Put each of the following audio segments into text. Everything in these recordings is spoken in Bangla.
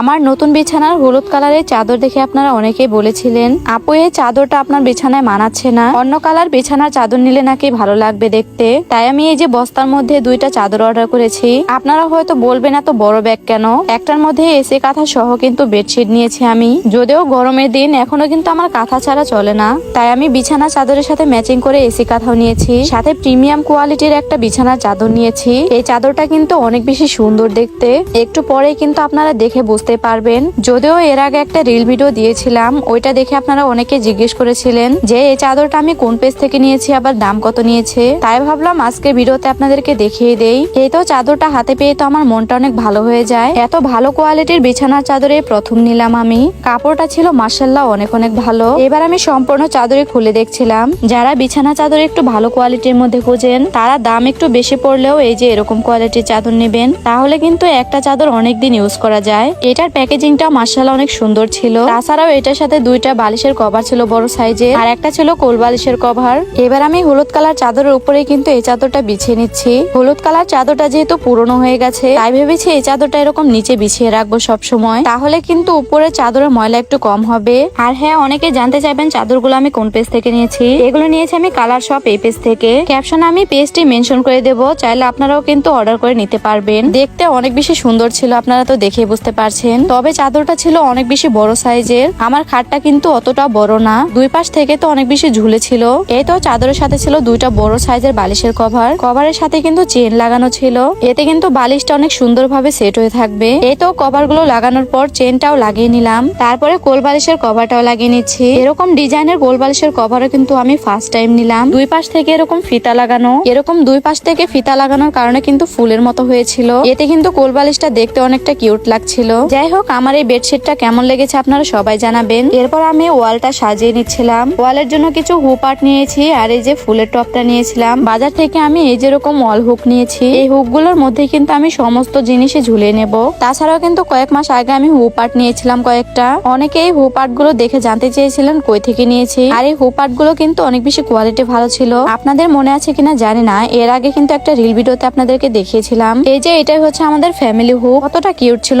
আমার নতুন বিছানার হলুদ কালারের চাদর দেখে আপনারা অনেকেই বলেছিলেন, আপু, এই চাদরটা আপনার বিছানায় মানাচ্ছে না। অন্য কালার বিছানার চাদর নিলে নাকি ভালো লাগবে দেখতে। তাই আমি এই যে বস্তার মধ্যে দুইটা চাদর অর্ডার করেছি। আপনারা হয়তো বলবেন, এত বড় ব্যাগ কেন? একটার মধ্যে এসি কাঁথা সহ কিন্তু বেডশিট নিয়েছি আমি। যদিও গরমের দিন, এখনও কিন্তু আমার কাঁথা ছাড়া চলে না। তাই আমি বিছানা চাদরের সাথে ম্যাচিং করে এসি কাঁথাও নিয়েছি। সাথে প্রিমিয়াম কোয়ালিটির একটা বিছানার চাদর নিয়েছি। এই চাদরটা কিন্তু অনেক বেশি সুন্দর দেখতে। একটু পরে কিন্তু আপনারা দেখে বুঝতে পারবেন। যদিও এর আগে একটা রিল ভিডিও দিয়েছিলাম, ওইটা দেখে আপনারা অনেকে জিজ্ঞেস করেছিলেন যে, এই চাদরটা আমি কোন পেজ থেকে নিয়েছি? আবার দাম কত নিয়েছে? তাই ভাবলাম আজকে ভিডিওতে আপনাদেরকে দেখিয়ে দেই। এই তো চাদরটা হাতে পেয়ে তো আমার মনটা অনেক ভালো হয়ে যায়। এত ভালো কোয়ালিটির বিছানার চাদরে প্রথম নিলাম আমি। কাপড়টা ছিল মার্শাল্লাহ অনেক অনেক ভালো। এবার আমি সম্পূর্ণ চাদরে খুলে দেখছিলাম। যারা বিছানা চাদর একটু ভালো কোয়ালিটির মধ্যে খোঁজেন, তারা দাম একটু বেশি পড়লেও এই যে এরকম কোয়ালিটির চাদর নেবেন, তাহলে কিন্তু একটা চাদর অনেক দিন ইউজ করা যায়। এটার প্যাকেজিংটা মার্শাল্লাহ অনেক সুন্দর ছিল। তাছাড়াও এটার সাথে দুইটা বালিশের কভার ছিল বড় সাইজের, আর একটা ছিল কোল বালিশের কভার। এবার আমি হলুদ কালার চাদরের উপরে কিন্তু এই চাদরটা বিছিয়ে নিচ্ছি। হলুদ কালার চাদরটা যেহেতু পুরনো হয়ে গেছে, তাই ভেবেছি এই চাদরটা এরকম নিচে বিছিয়ে রাখব সব সময় তাহলে কিন্তু উপরে চাদরের ময়লা একটু কম হবে। আর হ্যাঁ অনেকে জানতে চাইবেন চাদরগুলো আমি কোন পেজ থেকে নিয়েছি? এগুলো নিয়েছি আমি কালার শপ এই পেজ থেকে। ক্যাপশনে আমি পেজটি মেনশন করে দেব, চাইলে আপনারাও কিন্তু অর্ডার করে নিতে পারবেন। দেখতে অনেক বেশি সুন্দর ছিল, আপনারা তো দেখে বুঝতে পারছেন। তবে চাদরটা ছিল অনেক বেশি বড় সাইজের। আমার খাটটা কিন্তু অতটা বড় না। দুই পাশ থেকে তো অনেক বেশি ঝুলে ছিল। এই তো চাদরের সাথে ছিল দুইটা বড় সাইজের বালিশের কভার। কভারের সাথে কিন্তু চেন লাগানো ছিল। এতে কিন্তু বালিশটা অনেক সুন্দরভাবে সেট হয়ে থাকবে। এই তো কভারগুলো লাগানোর পর চেনটাও লাগিয়ে নিলাম। তারপরে কোল বালিশের কভারটাও লাগিয়ে নিচ্ছি। এরকম ডিজাইনের কোল বালিশের কভারও কিন্তু আমি ফার্স্ট টাইম নিলাম। দুই পাশ থেকে এরকম ফিতা লাগানো। এরকম দুই পাশ থেকে ফিতা লাগানোর কারণে কিন্তু ফুলের মতো হয়েছিল। এতে কিন্তু কোল বালিশটা দেখতে অনেকটা কিউট লাগছিল। যাই হোক, আমার এই বেডশিটটা কেমন লেগেছে আপনারা সবাই জানাবেন। এরপর আমি ওয়ালটা সাজিয়ে নিচ্ছিলাম। ওয়ালের জন্য কিছু হুপ আর্ট নিয়েছি আর এই যে ফুলের টপটা নিয়েছিলাম। বাজার থেকে আমি এই যেরকম ওয়াল হুক নিয়েছি, এই হুকগুলোর মধ্যে কিন্তু আমি সমস্ত জিনিসই ঝুলিয়ে নেব। তাছাড়াও কিন্তু কয়েক মাস আগে আমি হুপ আর্ট নিয়েছিলাম কয়েকটা। অনেকে এই হুপ আর্টগুলো দেখে জানতে চেয়েছিলেন, কই থেকে নিয়েছি। আর এই হুপ আর্টগুলো কিন্তু অনেক বেশি কোয়ালিটি ভালো ছিল। আপনাদের মনে আছে কিনা জানি না। এর আগে কিন্তু একটা রিল ভিডিওতে আপনাদেরকে দেখিয়েছিলাম। এই যে এটাই হচ্ছে আমাদের ফ্যামিলি হুপ। কতটা কিউট ছিল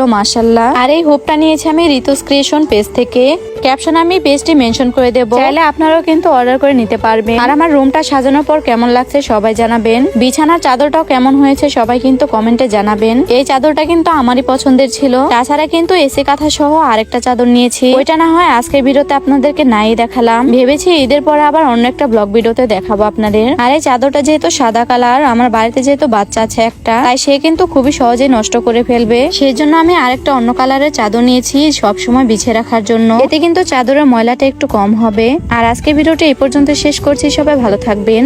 মার্শাল্লাহ আর এই হোপটা নিয়েছি আমি ঋতুস ক্রিয়েশন পেজ থেকে। ক্যাপশন আমি পেজটি মেনশন করে দেবো। চাইলে আপনারাও কিন্তু অর্ডার করে নিতে পারবেন। আর আমার রুমটা সাজানোর পর কেমন লাগছে সবাই জানাবেন। বিছানার চাদরটাও কেমন হয়েছে সবাই কিন্তু কমেন্টে জানাবেন। এই চাদরটা কিন্তু আমারই পছন্দের ছিল। তাছাড়া কিন্তু এসি কাঁথা সহ আরেকটা চাদর নিয়েছি। ওইটা না হয় আজকের ভিডিওতে আপনাদেরকে নাই দেখালাম। ভেবেছি ঈদের পরে আবার অন্য একটা ব্লগ ভিডিওতে দেখাবো আপনাদের। আর এই চাদরটা যেহেতু সাদা কালার আমার বাড়িতে যেহেতু বাচ্চা আছে একটা তাই সে কিন্তু খুবই সহজে নষ্ট করে ফেলবে। সেই জন্য আমি আরেকটা অন্য কালারের চাদর নিয়েছি সব সময় বিছিয়ে রাখার জন্য। এতে কিন্তু চাদরের ময়লাটা একটু কম হবে। আর আজকে ভিডিওটা এই পর্যন্ত শেষ করছি। সবাই ভালো থাকবেন।